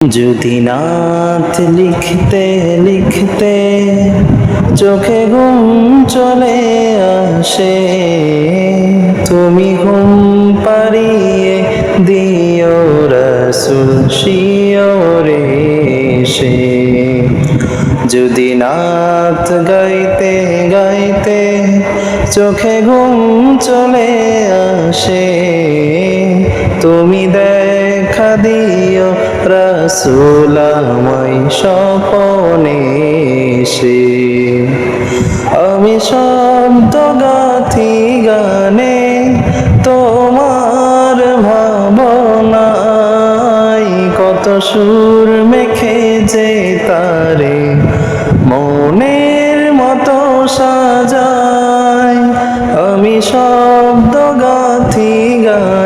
যদি নাথ লিখতে লিখতে চোখে ঘুম চলে আসে, তুমি ঘুম পারিয়ে দিও রসুল শিওরে সে যদি নাথ গাইতে গাইতে চোখে ঘুম চলে আসে, তুমি দেখা রসুল আমায় আমি শব্দ গাথি গানে তোমার ভাবনাই কত সুর মেখে যে তারে মনের মতো সাজায়, আমি শব্দ গাথি গানে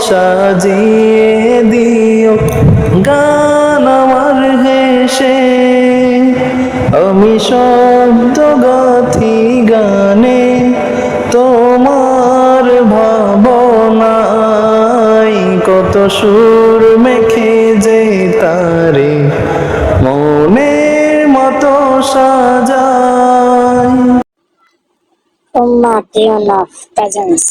সাজিয়ে দিও। গান আমার হেসে। আমি শব্দ গাথি গানে তোমার ভাবনাই কত সুর মেখে যে তারে মনের মতো সাজায় Ummah Tune of Presence.